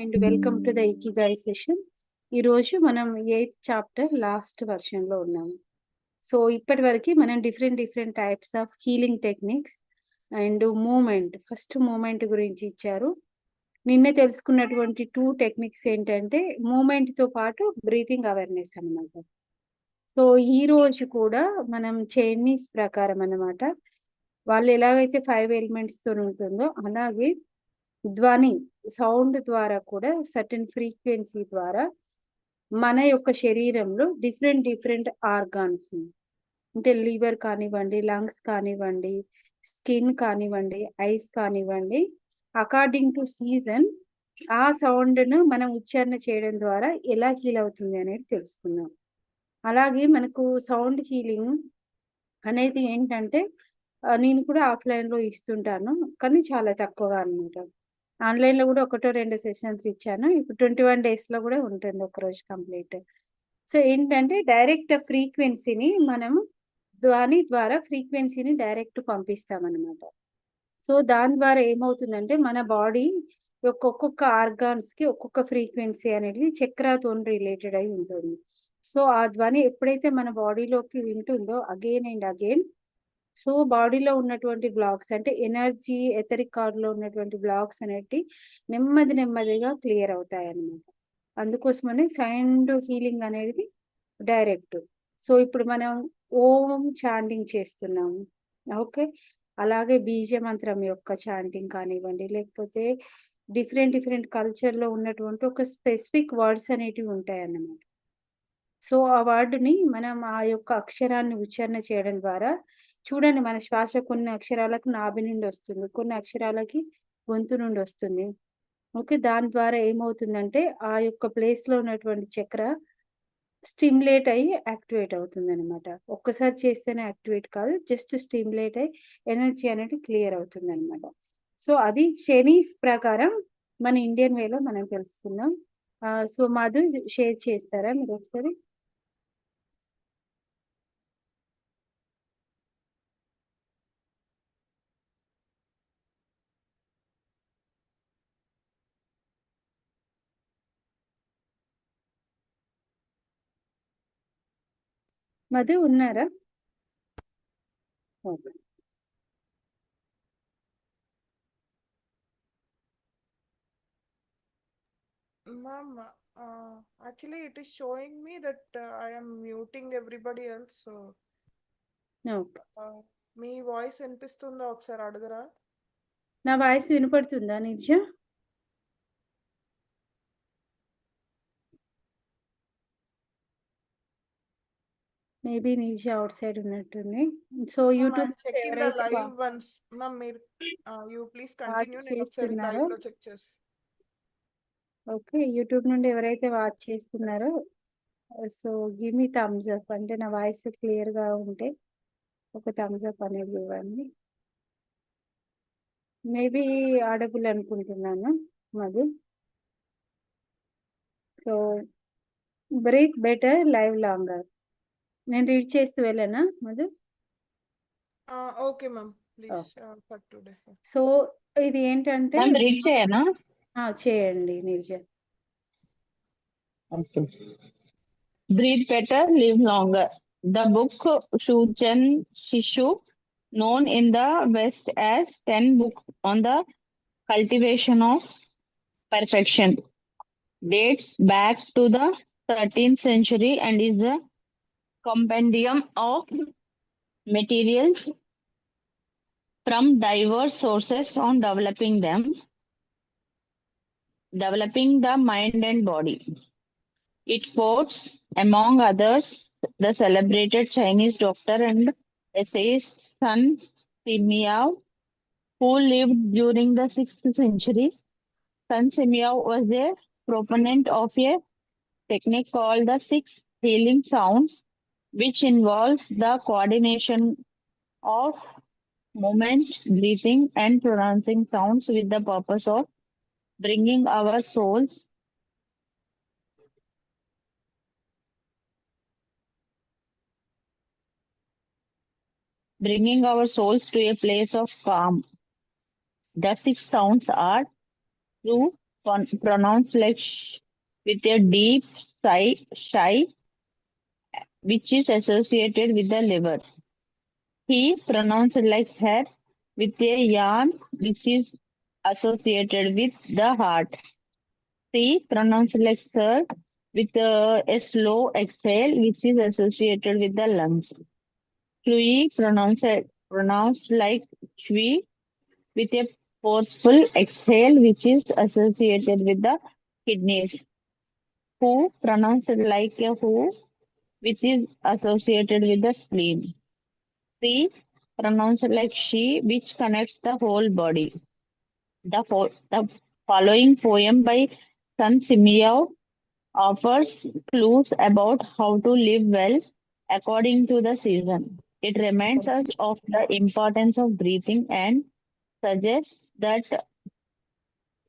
And welcome to the ikigai session. ఈరోజు మనం eighth chapter last వర్షన్లో ఉన్నాము. సో ఇప్పటి వరకు మనం different different types of healing techniques and moment first moment గురించి ఇచ్చారు. నిన్నే తెలుసుకున్నటువంటి టూ టెక్నిక్స్ ఏంటంటే మూమెంట్తో పాటు బ్రీతింగ్ అవేర్నెస్ అన్నమాట. సో ఈ రోజు కూడా మనం చైనీస్ ప్రకారం అన్నమాట. వాళ్ళు ఎలాగైతే ఫైవ్ ఎలిమెంట్స్తో ఉంటుందో అలాగే ధ్వని సౌండ్ ద్వారా కూడా సర్టన్ ఫ్రీక్వెన్సీ ద్వారా మన యొక్క శరీరంలో డిఫరెంట్ డిఫరెంట్ ఆర్గాన్స్ అంటే లివర్ కానివ్వండి లంగ్స్ కానివ్వండి స్కిన్ కానివ్వండి ఐస్ కానివ్వండి అకార్డింగ్ టు సీజన్ ఆ సౌండ్ను మనం ఉచ్చారణ చేయడం ద్వారా ఎలా హీల్ అవుతుంది అనేది తెలుసుకుందాం. అలాగే మనకు సౌండ్ హీలింగ్ అనేది ఏంటంటే నేను కూడా ఆఫ్లైన్లో ఇస్తుంటాను కానీ చాలా తక్కువగా అనమాట ఆన్లైన్లో కూడా ఒకటో రెండు సెషన్స్ ఇచ్చాను. ఇప్పుడు ట్వంటీ వన్ డేస్లో కూడా ఉంటుంది ఒకరోజు కంప్లీట్. సో ఏంటంటే డైరెక్ట్ ఫ్రీక్వెన్సీని మనం ధ్వని ద్వారా ఫ్రీక్వెన్సీని డైరెక్ట్ పంపిస్తామన్నమాట. సో దాని ద్వారా ఏమవుతుందంటే మన బాడీ యొక్క ఒక్కొక్క ఆర్గాన్స్కి ఒక్కొక్క ఫ్రీక్వెన్సీ అనేది చక్రాతో రిలేటెడ్ అయి ఉంటుంది. సో ఆ ధ్వని ఎప్పుడైతే మన బాడీలోకి వింటుందో అగైన్ అండ్ అగైన్ సో బాడీలో ఉన్నటువంటి బ్లాక్స్ అంటే ఎనర్జీ ఎథరిక్ కార్డ్లో ఉన్నటువంటి బ్లాక్స్ అనేటి నెమ్మది నెమ్మదిగా క్లియర్ అవుతాయి అన్నమాట అందుకోసమని సైండ్ హీలింగ్ అనేది డైరెక్ట్. సో ఇప్పుడు మనం ఓం చాంటింగ్ చేస్తున్నాము ఓకే? అలాగే బీజ మంత్రం యొక్క చాంటింగ్ కానివ్వండి లేకపోతే డిఫరెంట్ డిఫరెంట్ కల్చర్లో ఉన్నటువంటి ఒక స్పెసిఫిక్ వర్డ్స్ అనేటివి ఉంటాయి అన్నమాట సో ఆ వర్డ్ని మనం ఆ యొక్క అక్షరాన్ని ఉచ్చారణ చేయడం ద్వారా చూడండి మన శ్వాస కొన్ని అక్షరాలకు నాభి నుండి వస్తుంది కొన్ని అక్షరాలకి గొంతు నుండి వస్తుంది. ఓకే దాని ద్వారా ఏమవుతుందంటే ఆ యొక్క ప్లేస్లో ఉన్నటువంటి చక్ర స్టిమ్యులేట్ అయ్యి యాక్టివేట్ అవుతుంది అనమాట ఒక్కసారి చేస్తేనే యాక్టివేట్ కాదు జస్ట్ స్టిమ్యులేట్ అయ్యి ఎనర్జీ అనేది క్లియర్ అవుతుంది అనమాట సో అది చైనీస్ ప్రకారం మన ఇండియన్ వేలో మనం తెలుసుకుందాం. సో మాధు షేర్ చేస్తారా మీరు ఒకసారి? మధు ఉన్నారా? Ma'am actually it is me that I am muting everybody else so me voice వినిపిస్తుందా? ఒకసారి అడుగురా. నా వాయిస్ వినపడుతుందా నిజా? మేబీ నిజ అవుట్ సైడ్ ఉన్నట్టుంది. So YouTube check in the live once? Ma'am మీరు యూ ప్లీజ్ కంటిన్యూ నేను ఒకసారి? లైవ్లో చెక్ చేస్తాను ఓకే యూట్యూబ్ నుండి ఎవరైతే వాచ్ చేస్తున్నారో so give me thumbs up అంటే నా వాయిస్ క్లియర్గా ఉంటే ఒక థమ్స్ అప్ అనేది ఇవ్వండి. మేబీ ఆడబుల్ అనుకుంటున్నాను Madhu. So breathe better live longer నేను రీడ్ చేస్తూ వెళ్ళానా Madhu? Okay ma'am. Uh, so ఇది ఏంటంటే రీడ్ చేయనా? చేయండి Nirja breathe better live longer the book సూచన్ శిశు known in the west as ten book on the cultivation of perfection dates back to the thirteenth century and is the compendium of materials from diverse sources on developing them, developing the mind and body. It quotes, among others, the celebrated Chinese doctor and essayist Sun Simiao, who lived during the 6th century. Sun Simiao was a proponent of a technique called the six healing sounds, which involves the coordination of movement, breathing, and pronouncing sounds with the purpose of bringing our souls bringing our souls to a place of calm. The six sounds are pron- pronounced like with a deep sigh, shy, which is associated with the liver. He pronounced like her with a yarn, which is associated with the heart. C pronounced like sir with a, a slow exhale, which is associated with the lungs. Chui pronounced pronounced like chui with a forceful exhale, which is associated with the kidneys. Who pronounced like a who, which is associated with the spleen. C pronounced like she, which connects the whole body. The, the following poem by Sun Simiao offers clues about how to live well according to the season. It reminds us of the importance of breathing and suggests that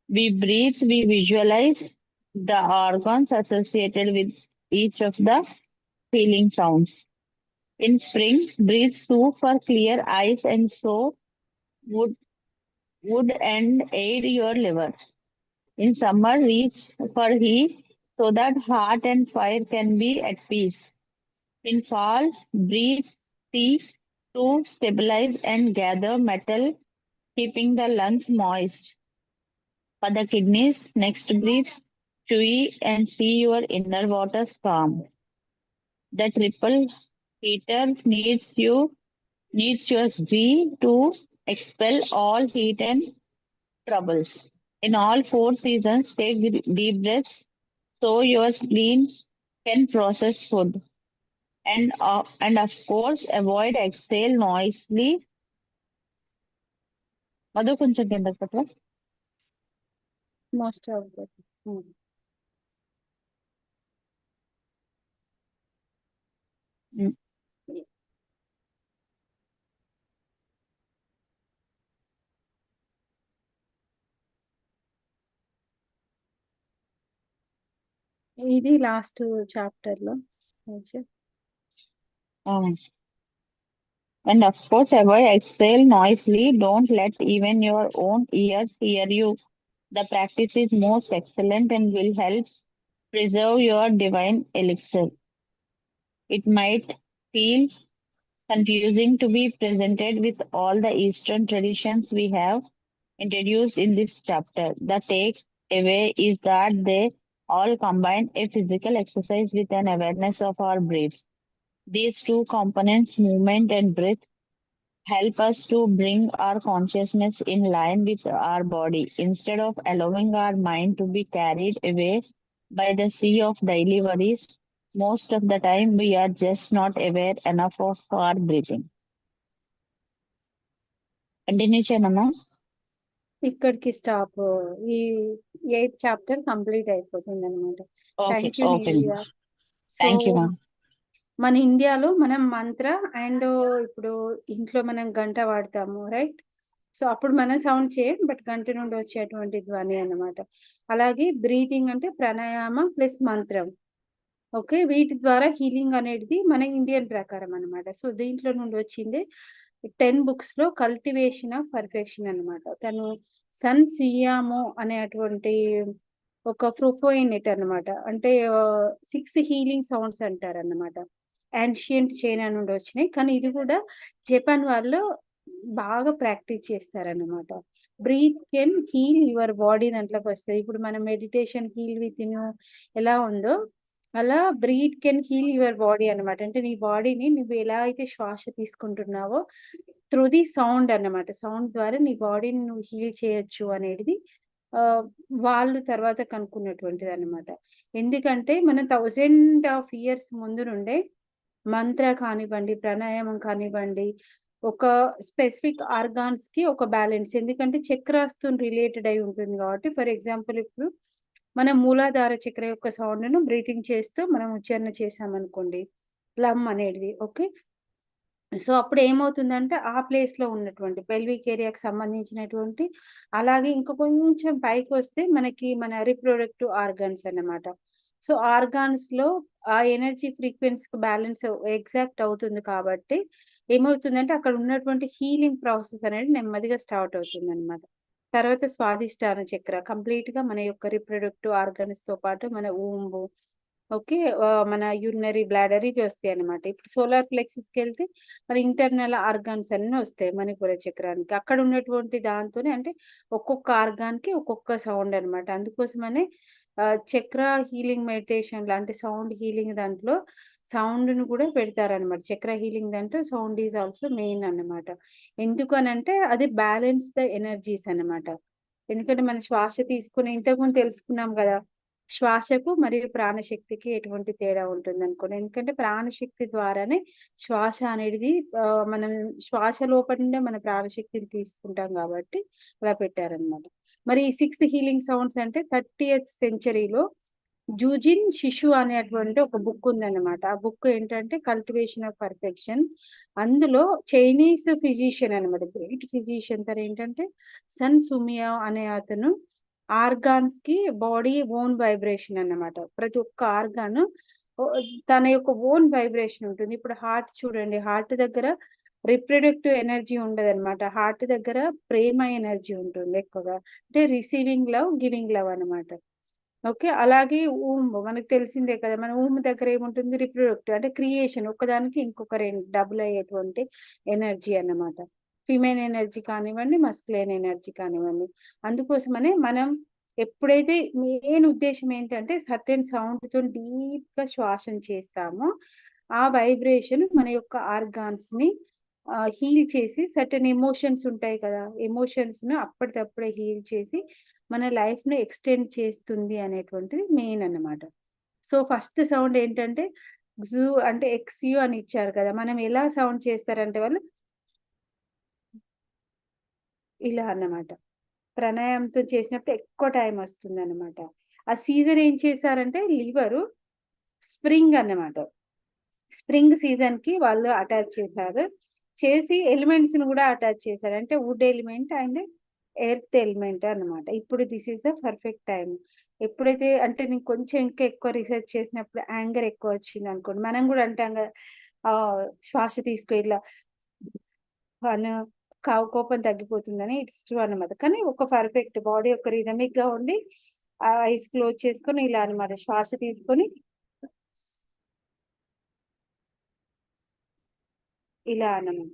we breathe, we visualize the organs associated with each of the feeling sounds. In spring, breathe soup for clear eyes and so would would and aid your liver. In summer, reach for heat so that heart and fire can be at peace. In fall, breathe tea to stabilize and gather metal, keeping the lungs moist. For the kidneys, next breathe, chewy and see your inner waters calm The triple heater needs you needs your G to expel all heat and troubles. In all four seasons, take d- deep breaths so your spleen can process food. And, uh, and of course, avoid exhale noisily. Madhu కొంచెం కిందకి పెట్టవా? Most of that ఇది last chapter లో కొంచెం. Um, and of course, avoid exhale noisily. Don't let even your own ears hear you. The practice is most excellent and will help preserve your divine elixir. It might feel confusing to be presented with all the Eastern traditions we have introduced in this chapter. The take away is that they all combine a physical exercise with an awareness of our breath. These two components, movement and breath, help us to bring our consciousness in line with our body instead of allowing our mind to be carried away by the sea of daily worries. Most of the time, we are just not aware enough of our breathing. Continue, Chanama. ఇక్కడికి stop ఈ eighth chapter complete అయిపోతుంది అనమాట thank you thank మన ఇండియాలో మనం మంత్ర and ఇప్పుడు ఇంట్లో మనం గంట వాడతాము రైట్ సో అప్పుడు మనం సౌండ్ చేయం బట్ గంట నుండి వచ్చేటువంటి ధ్వని అన్నమాట. అలాగే బ్రీతింగ్ అంటే ప్రాణాయామ ప్లస్ మంత్రం. ఓకే వీటి ద్వారా హీలింగ్ అనేది మన ఇండియన్ ప్రకారం అన్నమాట. సో దీంట్లో నుండి వచ్చింది టెన్ బుక్స్లో కల్టివేషన్ ఆఫ్ పర్ఫెక్షన్ అన్నమాట. తను సన్ సియామో అనేటువంటి ఒక ప్రొఫోయినెట్ అన్నమాట. అంటే సిక్స్ హీలింగ్ సౌండ్స్ అంటారు అన్నమాట యాన్షియంట్ చైనా నుండి వచ్చినాయి. కానీ ఇది కూడా జపాన్ వాళ్ళు బాగా ప్రాక్టీస్ చేస్తారనమాట breathe can heal your body దాంట్లోకి వస్తుంది. ఇప్పుడు మనం మెడిటేషన్ హీల్ విత్ ఇన్ ఎలా ఉందో అలా breathe can heal your body అన్నమాట. అంటే నీ బాడీని నువ్వు ఎలా అయితే శ్వాస తీసుకుంటున్నావో త్రూ ది సౌండ్ అన్నమాట. సౌండ్ ద్వారా నీ బాడీని నువ్వు హీల్ చేయొచ్చు అనేది వాళ్ళు తర్వాత కనుక్కున్నటువంటిది అన్నమాట. ఎందుకంటే మనం థౌజండ్ ఆఫ్ ఇయర్స్ ముందు నుండే మంత్ర కానివ్వండి ప్రాణాయామం కానివ్వండి ఒక స్పెసిఫిక్ ఆర్గాన్స్కి ఒక బ్యాలెన్స్. ఎందుకంటే చక్రాస్తుని రిలేటెడ్ అయి ఉంటుంది కాబట్టి ఫర్ ఎగ్జాంపుల్ ఇప్పుడు మనం మూలాధార చక్ర యొక్క సౌండ్ను బ్రీతింగ్ చేస్తూ మనం ఉచ్చారణ చేసామనుకోండి లమ్ అనేది ఓకే సో అప్పుడు ఏమవుతుందంటే ఆ ప్లేస్లో ఉన్నటువంటి పెల్విక్ ఏరియాకి సంబంధించినటువంటి అలాగే ఇంకా కొంచెం పైకి వస్తే మనకి మన రిప్రొడక్టివ్ ఆర్గాన్స్ అన్నమాట. సో ఆర్గాన్స్లో ఆ ఎనర్జీ ఫ్రీక్వెన్సీకి బ్యాలెన్స్ ఎగ్జాక్ట్ అవుతుంది కాబట్టి ఏమవుతుందంటే అక్కడ ఉన్నటువంటి హీలింగ్ ప్రాసెస్ అనేది నెమ్మదిగా స్టార్ట్ అవుతుంది అనమాట తర్వాత స్వాదిష్టాన చక్ర. కంప్లీట్గా మన యొక్క రిప్రొడక్టివ్ ఆర్గన్స్తో పాటు మన ఊంబు ఓకే? మన యూరినరీ బ్లాడర్ ఇవి వస్తాయి అన్నమాట. ఇప్పుడు సోలార్ ప్లెక్సెస్కి వెళ్తే మన ఇంటర్నల్ ఆర్గాన్స్ అన్నీ వస్తాయి మణిపుర చక్రానికి. అక్కడ ఉన్నటువంటి దాంతోనే అంటే ఒక్కొక్క ఆర్గాన్కి ఒక్కొక్క సౌండ్ అన్నమాట. అందుకోసమనే చక్ర హీలింగ్ మెడిటేషన్ లాంటి సౌండ్ హీలింగ్ దాంట్లో సౌండ్ను కూడా పెడతారనమాట చక్ర హీలింగ్ అంటే సౌండ్ ఈజ్ ఆల్సో మెయిన్ అన్నమాట. ఎందుకు అని అంటే అది బ్యాలెన్స్ ద ఎనర్జీస్ అన్నమాట. ఎందుకంటే మన శ్వాస తీసుకుని ఇంతకుముందు తెలుసుకున్నాం కదా శ్వాసకు మరియు ప్రాణశక్తికి ఎటువంటి తేడా ఉంటుంది అనుకోండి. ఎందుకంటే ప్రాణశక్తి ద్వారానే శ్వాస అనేది మనం శ్వాస లోపల నుండే మన ప్రాణశక్తిని తీసుకుంటాం కాబట్టి అలా పెట్టారనమాట మరి ఈ సిక్స్ హీలింగ్ సౌండ్స్ అంటే థర్టీ సెంచరీలో జూజిన్ శిశు అనేటువంటి ఒక బుక్ ఉందన్నమాట. ఆ బుక్ ఏంటంటే కల్టివేషన్ ఆఫ్ పర్ఫెక్షన్. అందులో చైనీస్ ఫిజిషియన్ అనమాట గ్రేట్ ఫిజిషియన్ తను ఏంటంటే సన్ సుమియా అనే అతను ఆర్గాన్స్కి బాడీ ఓన్ వైబ్రేషన్ అన్నమాట. ప్రతి ఒక్క ఆర్గాన్ తన యొక్క ఓన్ వైబ్రేషన్ ఉంటుంది. ఇప్పుడు హార్ట్ చూడండి. హార్ట్ దగ్గర రిప్రొడక్టివ్ ఎనర్జీ ఉండదు అనమాట హార్ట్ దగ్గర ప్రేమ ఎనర్జీ ఉంటుంది ఎక్కువగా. అంటే రిసీవింగ్ లవ్ గివింగ్ లవ్ అన్నమాట. ఓకే. అలాగే ఊమ్ మనకు తెలిసిందే కదా! మన ఊమ్ దగ్గర ఏముంటుంది? రిప్రొడక్టివ్ అంటే క్రియేషన్. ఒకదానికి ఇంకొక రెండు డబుల్ అయ్యేటువంటి ఎనర్జీ అన్నమాట. ఫిమేల్ ఎనర్జీ కానివ్వండి మస్క్లైన్ ఎనర్జీ కానివ్వండి. అందుకోసమనే మనం ఎప్పుడైతే మెయిన్ ఉద్దేశం ఏంటంటే సర్టెన్ సౌండ్తో డీప్గా శ్వాసం శ్వాసన చేస్తామో ఆ వైబ్రేషన్ మన యొక్క ఆర్గాన్స్ని హీల్ చేసి సర్టెన్ ఎమోషన్స్ ఉంటాయి కదా! ఎమోషన్స్ను అప్పటికప్పుడే హీల్ చేసి మన లైఫ్ను ఎక్స్టెండ్ చేస్తుంది అనేటువంటిది మెయిన్ అన్నమాట. సో ఫస్ట్ సౌండ్ ఏంటంటే జూ అంటే ఎక్స్యూ అని ఇచ్చారు కదా మనం ఎలా సౌండ్ చేస్తారంటే వాళ్ళు ఇలా అన్నమాట. ప్రాణాయామంతో చేసినప్పుడు ఎక్కువ టైం వస్తుంది అన్నమాట ఆ సీజన్ ఏం చేశారంటే లివరు స్ప్రింగ్ అన్నమాట. స్ప్రింగ్ సీజన్కి వాళ్ళు అటాచ్ చేశారు. చేసి ఎలిమెంట్స్ని కూడా అటాచ్ చేశారు. అంటే wood element and earth element అన్నమాట. ఇప్పుడు this is the perfect time ఎప్పుడైతే అంటే నేను కొంచెం ఇంకా ఎక్కువ రీసెర్చ్ చేసినప్పుడు యాంగర్ ఎక్కువ వచ్చింది అనుకోండి. మనం కూడా అంటాం కదా ఆ శ్వాస తీసుకో ఇట్లా అను కావు కోపం తగ్గిపోతుందని ఇట్స్ ట్రూ అనమాట కానీ ఒక పర్ఫెక్ట్ బాడీ ఒక రిథమిక్గా ఉండి ఆ ఐస్ క్లోజ్ చేసుకొని ఇలా అనమాట శ్వాస తీసుకొని ఇలా అనమాట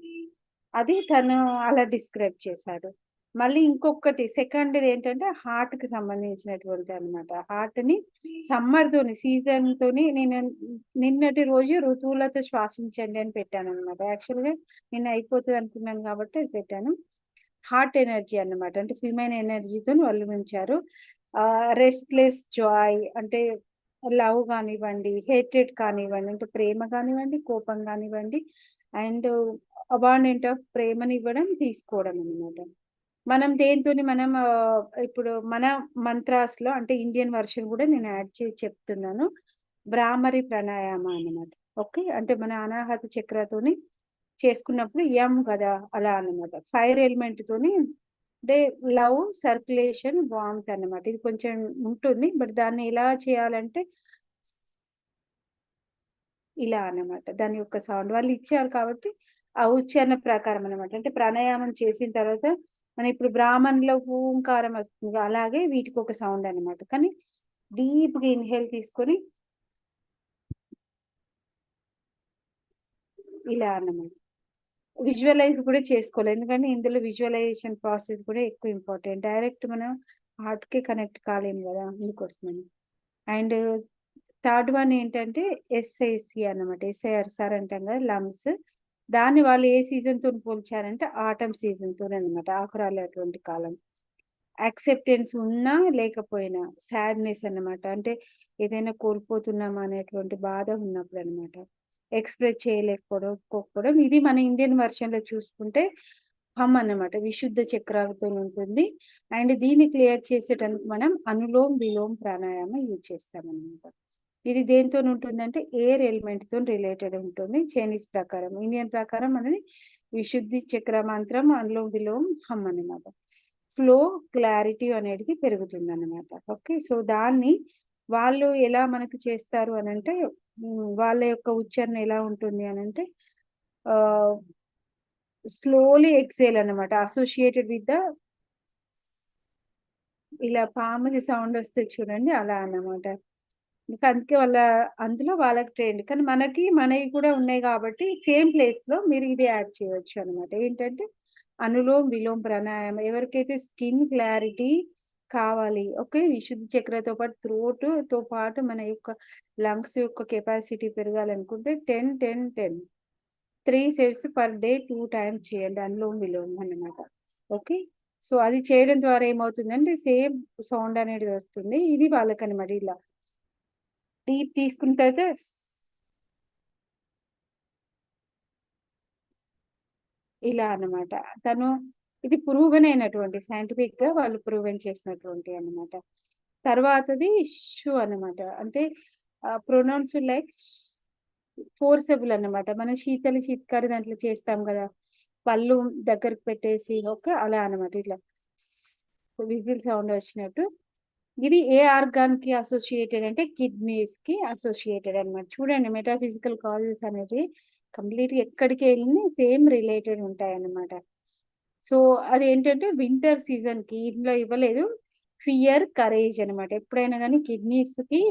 అది తను అలా డిస్క్రైబ్ చేశాడు. మళ్ళీ ఇంకొకటి సెకండ్ ఏంటంటే హార్ట్కి సంబంధించినటువంటి అనమాట హార్ట్ని సమ్మర్ తోని సీజన్ తోని నేను నిన్నటి రోజు ఋతువులతో శ్వాసించండి అని పెట్టాను అనమాట యాక్చువల్గా నిన్న అయిపోతుంది అనుకున్నాను కాబట్టి అది పెట్టాను. హార్ట్ ఎనర్జీ అన్నమాట. అంటే ఫిమైన్ ఎనర్జీతో వాళ్ళు ఉంచారు. రెస్ట్లెస్ జాయ్ అంటే లవ్ కానివ్వండి హేట్రెడ్ కానివ్వండి అంటే ప్రేమ కానివ్వండి కోపం కానివ్వండి అండ్ అబాండెంట్ ఆఫ్ ప్రేమని ఇవ్వడం తీసుకోవడం అన్నమాట. మనం దేంతో మనం ఇప్పుడు మన మంత్రాస్లో అంటే ఇండియన్ వర్షన్ కూడా నేను యాడ్ చేసి చెప్తున్నాను. బ్రాహ్మరి ప్రాణాయామ అన్నమాట. ఓకే? అంటే మన అనాహత చక్రతోని చేసుకున్నప్పుడు ఎం కదా అలా అన్నమాట. ఫైర్ ఎలిమెంట్ తోని అంటే లవ్ సర్క్యులేషన్ వామ్త్ అన్నమాట. ఇది కొంచెం ఉంటుంది బట్ దాన్ని ఎలా చేయాలంటే ఇలా అన్నమాట. దాని యొక్క సౌండ్ వాళ్ళు ఇచ్చారు కాబట్టి ఆ ఉచ్చారణ ప్రకారం అన్నమాట. అంటే ప్రాణాయామం చేసిన తర్వాత మన ఇప్పుడు బ్రాహ్మణ్లో ఓంకారం వస్తుంది. అలాగే వీటికి ఒక సౌండ్ అన్నమాట. కానీ డీప్గా ఇన్హేల్ తీసుకొని ఇలా అన్నమాట. విజువలైజ్ కూడా చేసుకోవాలి. ఎందుకంటే ఇందులో విజువలైజేషన్ ప్రాసెస్ కూడా ఎక్కువ ఇంపార్టెంట్ డైరెక్ట్ మనం హార్ట్కే కనెక్ట్ కాలేము కదా అందుకోసమని. అండ్ థర్డ్ వన్ ఏంటంటే ఎస్ఐసి అన్నమాట. ఎస్ఐఆర్ సార్ అంటాం కదా లంగ్స్ దాన్ని వాళ్ళు ఏ సీజన్తో పోల్చారంటే ఆటమ్ సీజన్తో అనమాట ఆకురాలేటువంటి కాలం. యాక్సెప్టెన్స్ ఉన్నా లేకపోయినా సాడ్నెస్ అన్నమాట. అంటే ఏదైనా కోల్పోతున్నామా అనేటువంటి బాధ ఉన్నప్పుడు అనమాట ఎక్స్ప్రెస్ చేయలేకపోవడం ఇది మన ఇండియన్ వర్షన్లో చూసుకుంటే హమ్ అన్నమాట. విశుద్ధ చక్రాలతో ఉంటుంది. అండ్ దీన్ని క్లియర్ చేసేటందుకు మనం అనులోమ్ విలోమ్ ప్రాణాయామం యూజ్ చేస్తామన్నమాట. ఇది దేంతో ఉంటుందంటే ఎయిర్ ఎలిమెంట్తో రిలేటెడ్ ఉంటుంది. చైనీస్ ప్రకారం ఇండియన్ ప్రకారం అనేది విశుద్ధి చక్ర మంత్రం అనులోమ్ విలోమ్ హమ్ అన్నమాట. ఫ్లో క్లారిటీ అనేది పెరుగుతుంది అన్నమాట ఓకే సో దాన్ని వాళ్ళు ఎలా మనకు చేస్తారు అని అంటే వాళ్ళ యొక్క ఉచ్చారణ ఎలా ఉంటుంది అని అంటే స్లోలీ ఎక్సేల్ అన్నమాట. అసోసియేటెడ్ విత్ ద ఇలా పాముది సౌండ్ వస్తే చూడండి అలా అన్నమాట. ఇంకా అందుకే వాళ్ళ అందులో వాళ్ళకి ట్రైన్ కానీ మనకి మనవి కూడా ఉన్నాయి కాబట్టి సేమ్ ప్లేస్‌లో మీరు ఇది యాడ్ చేయవచ్చు అనమాట ఏంటంటే అనులోమ్, విలోమ్ ప్రాణాయామం. ఎవరికైతే స్కిన్ క్లారిటీ కావాలి. ఓకే. విశుద్ధి చక్రతో పాటు త్రోట్తో పాటు మన యొక్క లంగ్స్ యొక్క కెపాసిటీ పెరగాలనుకుంటే 10, 10, 10 3 sets per day two times చేయండి. అనులోమ్, విలోమ్ అన్నమాట. ఓకే. సో, అది చేయడం ద్వారా ఏమవుతుందంటే సేమ్ సౌండ్ అనేది వస్తుంది. ఇది వాళ్ళకనమాట ఇలా. డీప్ తీసుకున్న తర్వాత ఇలా అన్నమాట. తను ఇది ప్రూవెన్ అయినటువంటి సైంటిఫిక్‌గా వాళ్ళు ప్రూవెన్ చేసినటువంటి అన్నమాట. తర్వాతది షూ అన్నమాట. అంటే ప్రొనౌన్స్ లైక్ ఫోర్సబుల్ అన్నమాట. మనం శీతలి శీతకారి దాంట్లో చేస్తాం కదా పళ్ళు దగ్గరకు పెట్టేసి ఒక అలా అన్నమాట. ఇట్లా విజిల్ సౌండ్ వచ్చినట్టు. ఇది ఏ ఆర్గాన్కి అసోసియేటెడ్ అంటే కిడ్నీస్కి అసోసియేటెడ్ అన్నమాట. చూడండి మెటాఫిజికల్ కాజెస్ అనేది కంప్లీట్ ఎక్కడికి వెళ్ళి సేమ్ రిలేటెడ్ ఉంటాయన్నమాట. సో, అది ఏంటంటే వింటర్ సీజన్కి ఇంట్లో ఇవ్వలేదు. ఫియర్, కరేజ్ అన్నమాట. ఎప్పుడైనా కానీ కిడ్నీస్కి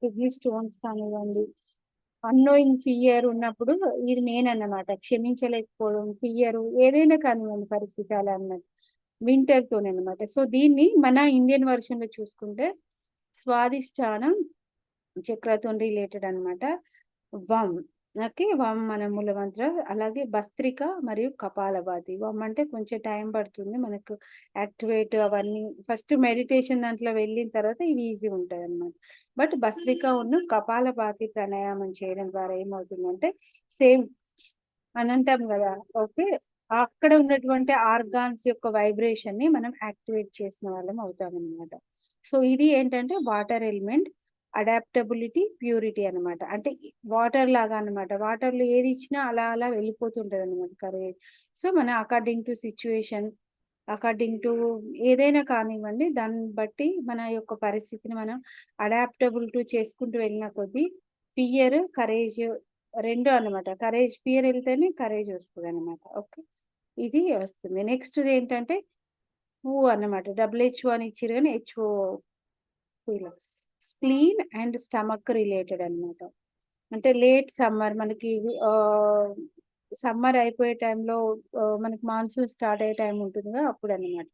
కిడ్నీ స్టోన్స్ కానివ్వండి, అన్నోయింగ్ ఫియర్ ఉన్నప్పుడు ఇది మెయిన్ అన్నమాట. క్షమించలేకపోవడం, ఫియర్ ఏదైనా కానివ్వండి పరిస్థితి అలా వింటర్ తోనే అనమాట సో, దీన్ని మన ఇండియన్ వెర్షన్‌లో చూసుకుంటే స్వాదిష్టానం చక్రతో రిలేటెడ్ అనమాట వమ్ ఓకే. వమ్ మన మూలమంత్ర. అలాగే భస్త్రిక మరియు కపాలభాతి. వమ్ అంటే కొంచెం టైం పడుతుంది మనకు యాక్టివేట్ అవన్నీ ఫస్ట్ మెడిటేషన్ దాంట్లో వెళ్ళిన తర్వాత ఇవి ఉంటాయి అన్నమాట బట్ భస్త్రిక ఉన్న కపాలభాతి ప్రాణాయామం చేయడం ద్వారా ఏమవుతుందంటే సేమ్ అని అంటాం కదా ఓకే. అక్కడ ఉన్నటువంటి ఆర్గాన్స్ యొక్క వైబ్రేషన్ని మనం యాక్టివేట్ చేసిన వాళ్ళం అవుతామన్నమాట. సో, ఇది ఏంటంటే వాటర్ ఎలిమెంట్ అడాప్టబిలిటీ, ప్యూరిటీ అన్నమాట. అంటే వాటర్ లాగా అన్నమాట. వాటర్‌లో ఏది ఇచ్చినా అలా అలా వెళ్ళిపోతుంటది అనమాట కరేజ్. సో, మన according to situation according to ఏదైనా కానివ్వండి దాన్ని బట్టి మన యొక్క పరిస్థితిని మనం అడాప్టబుల్ టు చేసుకుంటూ వెళ్ళిన కొద్దీ ఫియర్, కరేజ్ రెండు అన్నమాట. కరేజ్ ఫియర్ వెళ్తేనే కరేజ్ వస్తదన్నమాట. ఓకే. ఇది వస్తుంది. నెక్స్ట్‌ది ఏంటంటే ఊ అన్నమాట. డబ్ల్యూహెచ్ఓ అని ఇచ్చిర్రు కానీ హెచ్ఓ ఇలా స్ప్లీన్ అండ్ స్టమక్ రిలేటెడ్ అన్నమాట. అంటే లేట్ సమ్మర్ మనకి సమ్మర్ అయిపోయే టైంలో మనకి మాన్సూన్ స్టార్ట్ అయ్యే టైం ఉంటుందిగా అప్పుడన్నమాట.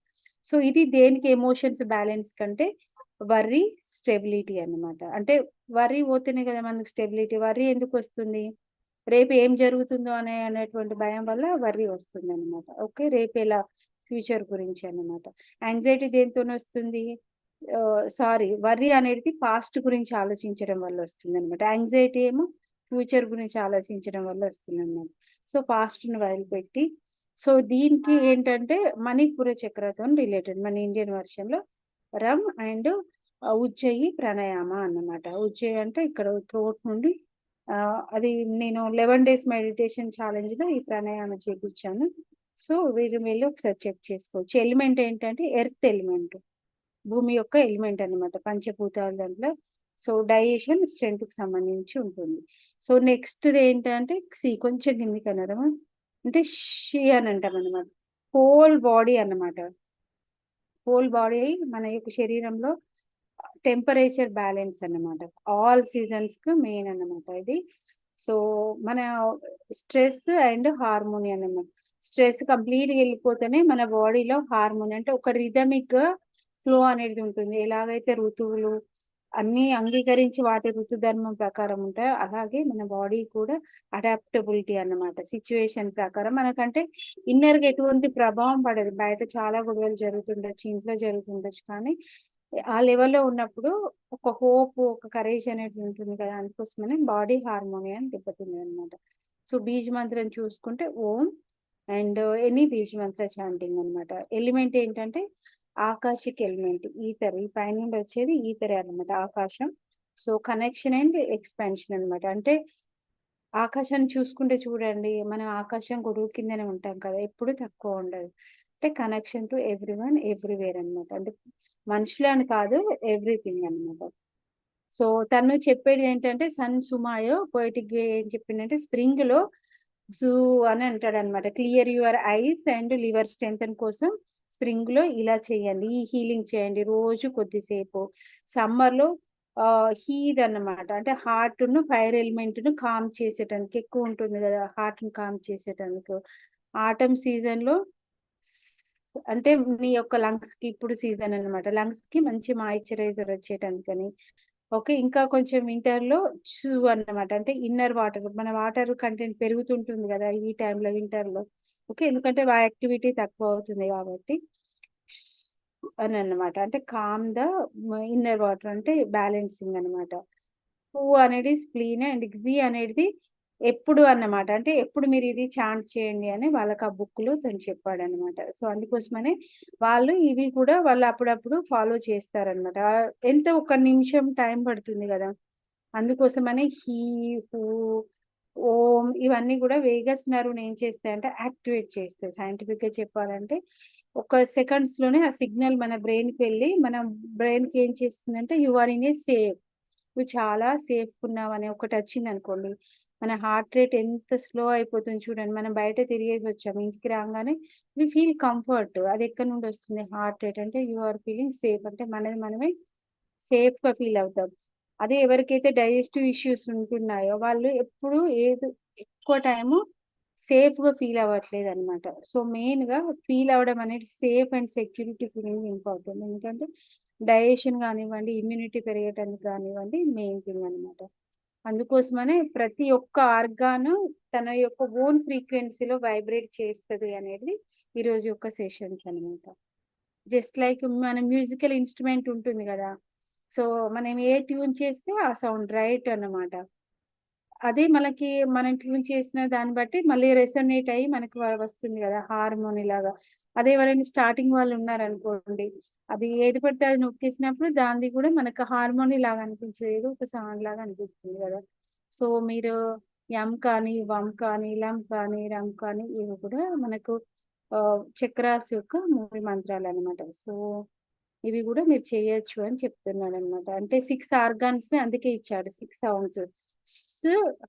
సో, ఇది దేనికి ఎమోషన్స్ బ్యాలెన్స్ కంటే వర్రీ, స్టెబిలిటీ అన్నమాట. అంటే వర్రీ పోతేనే కదా మనకి స్టెబిలిటీ. వర్రీ ఎందుకొస్తుంది? రేపు ఏం జరుగుతుందో అనే అనేటువంటి భయం వల్ల వర్రీ వస్తుందన్నమాట. ఓకే. రేపు ఇలా ఫ్యూచర్ గురించి అన్నమాట. యాంగ్జైటీ దేనితోనొస్తుంది? వస్తుంది సారీ వర్రీ అనేది పాస్ట్ గురించి ఆలోచించడం వల్ల వస్తుందన్నమాట. యాంగ్జైటీ ఏమో ఫ్యూచర్ గురించి ఆలోచించడం వల్ల వస్తుందన్నమాట. సో, పాస్ట్‌ని వదిలిపెట్టి సో, దీనికి ఏంటంటే మణిపుర చక్రతోని రిలేటెడ్ మన ఇండియన్ వర్షంలో రమ్ అండ్ ఉజ్జయి ప్రాణాయామ అన్నమాట. ఉజ్జయి అంటే ఇక్కడ థ్రోట్ నుండి అది నేను 11 డేస్ మెడిటేషన్ ఛాలెంజ్‌లో ఈ ప్రాణాయామం చేపించాను సో, మీరు వెళ్ళి ఒకసారి చెక్ చేసుకోవచ్చు. ఎలిమెంట్ ఏంటంటే ఎర్త్ ఎలిమెంట్. భూమి యొక్క ఎలిమెంట్ అన్నమాట. పంచభూతాల దాంట్లో. సో, డైజెషన్, స్ట్రెంగ్త్‌కి సంబంధించి ఉంటుంది. సో, నెక్స్ట్ ఏంటంటే సి కొంచెం కిందకనడమా అంటే షి అని అంటామన్నమాట. హోల్ బాడీ అన్నమాట. హోల్ బాడీ మన యొక్క శరీరంలో టెంపరేచర్ బ్యాలెన్స్ అన్నమాట. ఆల్ సీజన్స్‌కి మెయిన్ అన్నమాట ఇది. సో, మన స్ట్రెస్ అండ్ హార్మోని అన్నమాట. స్ట్రెస్ కంప్లీట్‌గా వెళ్ళిపోతేనే మన బాడీలో హార్మోని అంటే ఒక రిథమిక్ ఫ్లో అనేది ఉంటుంది. ఎలాగైతే ఋతువులు అన్ని అంగీకరించి వాటి ఋతుధర్మం ప్రకారం ఉంటాయో అలాగే మన బాడీ కూడా అడాప్టబిలిటీ అన్నమాట. సిచ్యువేషన్ ప్రకారం మనకంటే ఇన్నర్‌గా ఎటువంటి ప్రభావం పడదు. బయట చాలా గొడవలు జరుగుతుండొచ్చు. ఇంట్లో జరుగుతుండొచ్చు. కానీ ఆ లెవెల్‌లో ఉన్నప్పుడు ఒక హోప్, ఒక కరేజ్ అనేది ఉంటుంది కదా! అందుకోసమనే బాడీ హార్మోని అని దెబ్బతిందన్నమాట. సో, బీజ మంత్రం చూసుకుంటే ఓం అండ్ ఎనీ బీజ మంత్ర చాంటింగ్ అన్నమాట. ఎలిమెంట్ ఏంటంటే ఆకాశిక్ ఎలిమెంట్ ఈథర్. ఈ పైనుండి వచ్చేది ఈథరే అన్నమాట. ఆకాశం. సో, కనెక్షన్ అండ్ ఎక్స్‌పాన్షన్ అన్నమాట. అంటే ఆకాశాన్ని చూసుకుంటే చూడండి మనం ఆకాశం గొడుగు కిందనే ఉంటాం కదా! ఎప్పుడు తక్కువ ఉండదు. అంటే connection to every one everywhere అనమాట అంటే మనుషులని అని కాదు ఎవ్రీథింగ్ అన్నమాట. సో, తను చెప్పేది ఏంటంటే సన్ సుమాయో పోయిటిక్ వే ఏం చెప్పిందంటే స్ప్రింగ్‌లో జూ అని అంటాడన్నమాట. Clear your eyes and liver strength కోసం స్ప్రింగ్లో ఇలా చేయండి ఈ హీలింగ్ చేయండి రోజు కొద్దిసేపు సమ్మర్లో హీట్ అన్నమాట అంటే హార్ట్ను ఫైర్ ఎలిమెంట్ను కామ్ చేసేటానికి ఎక్కువ ఉంటుంది కదా హార్ట్ను కామ్ చేసేటానికి ఆటమ్ సీజన్లో అంటే నీ యొక్క లంగ్స్కి ఇప్పుడు సీజన్ అన్నమాట. లంగ్స్కి మంచి మాయిశ్చరైజర్ వచ్చేటానికని ఓకే ఇంకా కొంచెం వింటర్లో చూ అన్నమాట. అంటే ఇన్నర్ వాటర్ మన వాటర్ కంటెంట్ పెరుగుతుంటుంది కదా ఈ టైంలో వింటర్లో. ఓకే ఎందుకంటే ఆ యాక్టివిటీ తక్కువ అవుతుంది కాబట్టి. అని అన్నమాట. అంటే కామ్ ద ఇన్నర్ వాటర్ అంటే బ్యాలెన్సింగ్ అన్నమాట. పువ్వు అనేది స్ప్లీన్ అండ్ జీ అనేది ఎప్పుడు అన్నమాట. అంటే ఎప్పుడు మీరు ఇది చాంట్ చేయండి అని వాళ్ళకి ఆ బుక్లో తను చెప్పాడు అనమాట సో అందుకోసమనే వాళ్ళు ఇవి కూడా వాళ్ళు అప్పుడప్పుడు ఫాలో చేస్తారనమాట ఎంత ఒక నిమిషం టైం పడుతుంది కదా. అందుకోసమనే హీ హూ ఓం ఇవన్నీ కూడా వేగస్ నర్వ్ని ఏం చేస్తాయంటే యాక్టివేట్ చేస్తాయి. సైంటిఫిక్గా చెప్పాలంటే ఒక సెకండ్స్లోనే ఆ సిగ్నల్ మన బ్రెయిన్కి వెళ్ళి మన బ్రెయిన్కి ఏం చేస్తుందంటే you are in a safe. నువ్వు చాలా సేఫ్ ఉన్నావు అని ఒకటి వచ్చింది అనుకోండి మన హార్ట్ రేట్ ఎంత స్లో అయిపోతుంది చూడండి. మనం బయట తిరిగేసి వచ్చాము ఇంటికి రాగానే వి ఫీల్ కంఫర్ట్. అది ఎక్కడి నుండి వస్తుంది? హార్ట్ రేట్ అంటే యు ఆర్ ఫీలింగ్ సేఫ్ అంటే మనది మనమే సేఫ్గా ఫీల్ అవుతాం. అదే ఎవరికైతే డైజెస్టివ్ ఇష్యూస్ ఉంటున్నాయో వాళ్ళు ఎప్పుడు ఏది ఎక్కువ టైము సేఫ్గా ఫీల్ అవ్వట్లేదు అనమాట సో మెయిన్గా ఫీల్ అవ్వడం అనేది safe and security feeling important. ఎందుకంటే డైజెషన్ కానివ్వండి ఇమ్యూనిటీ పెరగటానికి కానివ్వండి మెయిన్ థింగ్ అనమాట అందుకోసమనే ప్రతి ఒక్క ఆర్గాన్ తన యొక్క ఓన్ ఫ్రీక్వెన్సీలో వైబ్రేట్ చేస్తుంది అనేది ఈ రోజు యొక్క సెషన్స్ అనమాట జస్ట్ లైక్ మన మ్యూజికల్ ఇన్స్ట్రుమెంట్ ఉంటుంది కదా సో మనం ఏ ట్యూన్ చేస్తే ఆ సౌండ్ రైట్ అన్నమాట. అదే మనకి మనం ట్యూన్ చేసిన దాన్ని బట్టి మళ్ళీ రెసొనేట్ అయ్యి మనకి వస్తుంది కదా హార్మోని లాగా. అదే ఎవరైనా స్టార్టింగ్ వాళ్ళు ఉన్నారనుకోండి అది ఏది పడితే అది నొక్కేసినప్పుడు దానిది కూడా మనకు హార్మోని లాగా అనిపించేది ఒక సౌండ్ లాగా అనిపిస్తుంది కదా. సో మీరు యమ్ కానీ వమ్ కానీ లం కానీ రమ్ కానీ ఇవి కూడా మనకు ఆ, చక్రాస్ యొక్క మూడు మంత్రాలు అన్నమాట సో ఇవి కూడా మీరు చేయొచ్చు అని చెప్తున్నాడు అనమాట అంటే సిక్స్ ఆర్గాన్స్ అందుకే ఇచ్చాడు సిక్స్ సౌండ్స్.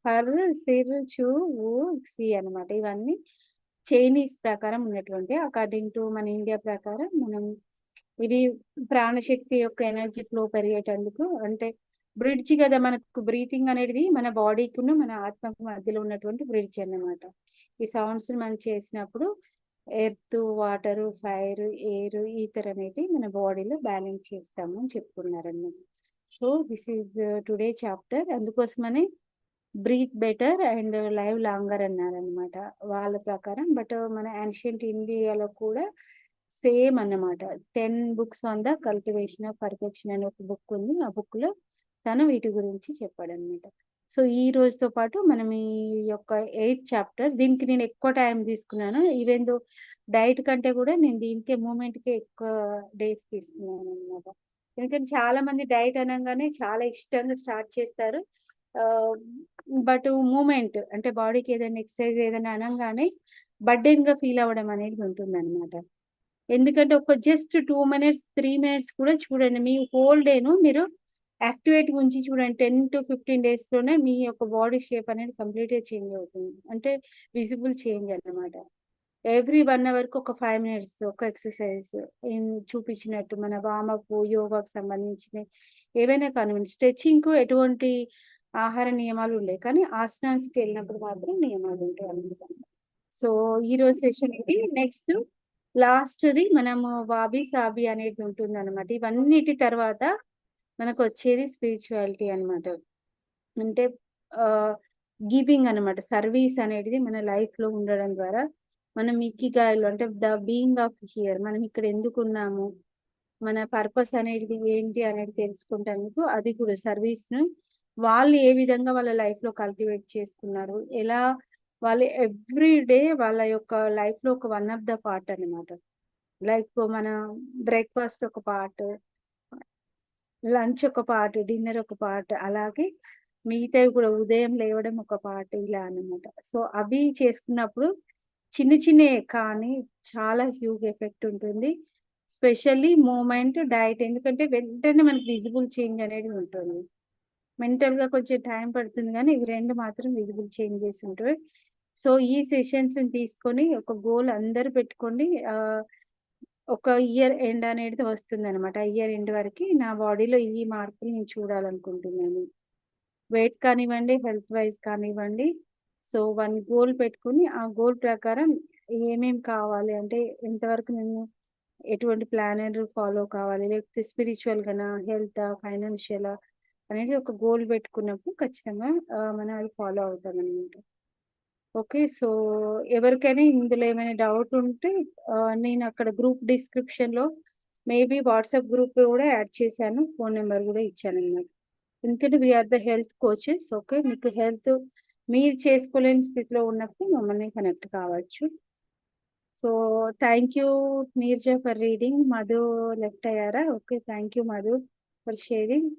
హర్ సిర్ చు ఊ సి అనమాట ఇవన్నీ చైనీస్ ప్రకారం ఉన్నటువంటి అకార్డింగ్ టు మన ఇండియా ప్రకారం మనం ఇది ప్రాణశక్తి యొక్క ఎనర్జీ ఫ్లో పెరిగేటందుకు అంటే బ్రిడ్జ్ కదా మనకు బ్రీతింగ్ అనేది మన బాడీకి మన ఆత్మకు మధ్యలో ఉన్నటువంటి బ్రిడ్జ్ అన్నమాట. ఈ సౌండ్స్ మనం చేసినప్పుడు earth water fire air ether అనేది మన బాడీలో బ్యాలెన్స్ చేస్తాము అని చెప్పుకున్నారన్నమాట so this is today chapter. అందుకోసమనే breathe better and live longer అన్నారనమాట వాళ్ళ ప్రకారం. బట్ మన యాన్షియంట్ ఇండియాలో కూడా సేమ్ అన్నమాట. Ten books on the cultivation of perfection అనే ఒక బుక్ ఉంది. ఆ బుక్లో తను వీటి గురించి చెప్పాడు అనమాట సో ఈ రోజుతో పాటు మనం ఈ యొక్క ఎయిత్ చాప్టర్ దీనికి నేను ఎక్కువ టైం తీసుకున్నాను. ఈవెన్ దో డైట్ కంటే కూడా నేను దీనికే మూమెంట్కే ఎక్కువ డేస్ తీసుకున్నాను అనమాట ఎందుకంటే చాలా మంది డైట్ అనగానే చాలా ఇష్టంగా స్టార్ట్ చేస్తారు. బట్ మూమెంట్ అంటే బాడీకి ఏదైనా ఎక్సర్సైజ్ ఏదైనా అనగానే బర్డెన్గా ఫీల్ అవ్వడం అనేది ఉంటుంది అనమాట ఎందుకంటే ఒక just two minutes three minutes కూడా చూడండి. మీ హోల్ డేను మీరు యాక్టివేట్ ఉంచి చూడండి. టెన్ టు ఫిఫ్టీన్ డేస్లోనే మీ యొక్క బాడీ షేప్ అనేది కంప్లీట్గా చేంజ్ అవుతుంది. అంటే విజిబుల్ చేంజ్ అన్నమాట. ఎవ్రీ వన్ అవర్కి ఒక ఫైవ్ మినిట్స్ ఒక ఎక్సర్సైజ్ చూపించినట్టు మన వామప్ యోగాకు సంబంధించిన ఏవైనా కానివ్వండి. స్ట్రెచ్చింగ్కు ఎటువంటి ఆహార నియమాలు ఉండవు. కానీ ఆసనాన్స్కి వెళ్ళినప్పుడు మాత్రం నియమాలు ఉంటాయి అనమాట సో ఈ రోజు సెషన్ ఇది. నెక్స్ట్ లాస్ట్ ది మనము వాబి సాబి అనేది ఉంటుంది అనమాట ఇవన్నిటి తర్వాత మనకు వచ్చేది స్పిరిచువాలిటీ అన్నమాట. అంటే గివింగ్ అన్నమాట. సర్వీస్ అనేది మన లైఫ్లో ఉండడం ద్వారా మనం ఇకిగాయలు అంటే ద బీయింగ్ ఆఫ్ హియర్ మనం ఇక్కడ ఎందుకు ఉన్నాము మన పర్పస్ అనేది ఏంటి అనేది తెలుసుకుంటేందుకు అది కూడా సర్వీస్ను వాళ్ళు ఏ విధంగా వాళ్ళ లైఫ్లో కల్టివేట్ చేసుకున్నారు ఎలా వాళ్ళు ఎవ్రీ డే వాళ్ళ యొక్క లైఫ్లో ఒక వన్ ఆఫ్ ద పార్ట్ అన్నమాట. లైక్ మన బ్రేక్ఫాస్ట్ ఒక పార్ట్ లంచ్ ఒక పార్ట్ డిన్నర్ ఒక పార్ట్ అలాగే మిగతావి కూడా ఉదయం లేవడం ఒక పార్ట్ ఇలా అన్నమాట. సో అవి చేసుకున్నప్పుడు చిన్న చిన్నే కానీ చాలా హ్యూజ్ ఎఫెక్ట్ ఉంటుంది. స్పెషల్లీ మూమెంట్ డైట్ ఎందుకంటే వెంటనే మనకి విజిబుల్ చేంజ్ అనేది ఉంటుంది. మెంటల్గా కొంచెం టైం పడుతుంది కానీ ఇవి రెండు మాత్రం విజిబుల్ చేంజెస్ ఉంటాయి. సో ఈ సెషన్స్ తీసుకొని ఒక గోల్ అందరు పెట్టుకోండి ఒక ఇయర్ ఎండ్ అనేది వస్తుందనమాట. ఇయర్ ఎండ్ వరకు నా బాడీలో ఈ మార్పులు నేను చూడాలనుకుంటున్నాను. వెయిట్ కానివ్వండి, హెల్త్ వైస్ కానివ్వండి. సో, వన్ గోల్ పెట్టుకొని, ఆ గోల్ ప్రకారం ఏమేం కావాలి అంటే ఎంతవరకు నేను ఎటువంటి ప్లానర్ ఫాలో కావాలి, లేకపోతే స్పిరిచువల్‌గానా, హెల్త్ ఫైనాన్షియలా అనేది ఒక గోల్ పెట్టుకున్నప్పుడు ఖచ్చితంగా మనం అది ఫాలో అవుతామనమాట. ఓకే. సో, ఎవరికైనా ఇందులో ఏమైనా డౌట్ ఉంటే నేను అక్కడ గ్రూప్ డిస్క్రిప్షన్‌లో మేబీ వాట్సాప్ గ్రూప్ కూడా యాడ్ చేశాను. ఫోన్ నెంబర్ కూడా ఇచ్చాను అన్నమాట ఎందుకంటే we are the health coaches. Okay. మీకు హెల్త్ మీరు చేసుకోలేని స్థితిలో ఉన్నప్పుడు మమ్మల్ని కనెక్ట్ కావచ్చు. So, thank you Neeraja for reading. Madhu left అయ్యారా? Okay. Thank you Madhu for sharing.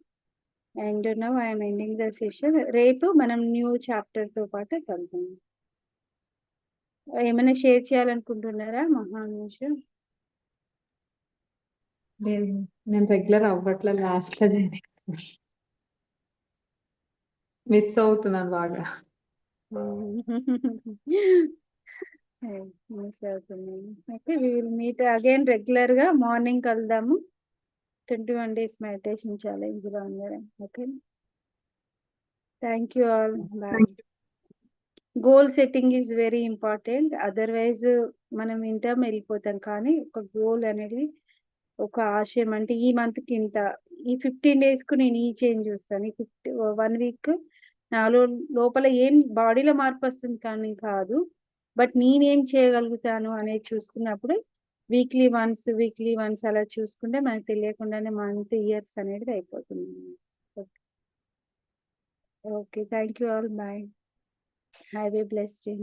And now I'm ending the session. రేపు మనం న్యూ చాప్టర్‌తో పాటు కలుద్దాం. ఏమైనా షేర్ చేయాలనుకుంటున్నారా మహానుష? లేదు. నేను రెగ్యులర్ అవ్వట్లే జాయిన్ అయితున్నా. మిస్ అవుతున్నాను బాగా. మిస్ అవుతున్నాను. Okay. We will meet again రెగ్యులర్‌గా మార్నింగ్ కలుద్దాము. 21 డేస్ మెడిటేషన్ ఛాలెంజ్‌లో అందరం. Okay. Thank you all. Bye. Goal setting is very important. Otherwise మనం వింటాం, వెళ్ళిపోతాం కానీ ఒక గోల్ అనేది ఒక ఆశయం అంటే ఈ మంత్‌కి ఇంత, ఈ 15 డేస్‌కు నేను ఈ చేంజ్ చూస్తాను. ఈ ఫిఫ్టీ వన్ వీక్ నాలో లోపల ఏం బాడీలో మార్పొస్తుంది కానీ కాదు. బట్ నేనేం చేయగలుగుతాను అనేది చూసుకున్నప్పుడు వీక్లీ వన్స్, వీక్లీ వన్స్ అలా చూసుకుంటే మనకు తెలియకుండానే మంత్, ఇయర్స్ అనేది అయిపోతుంది. Okay. Thank you all. Bye. Have a blessed day.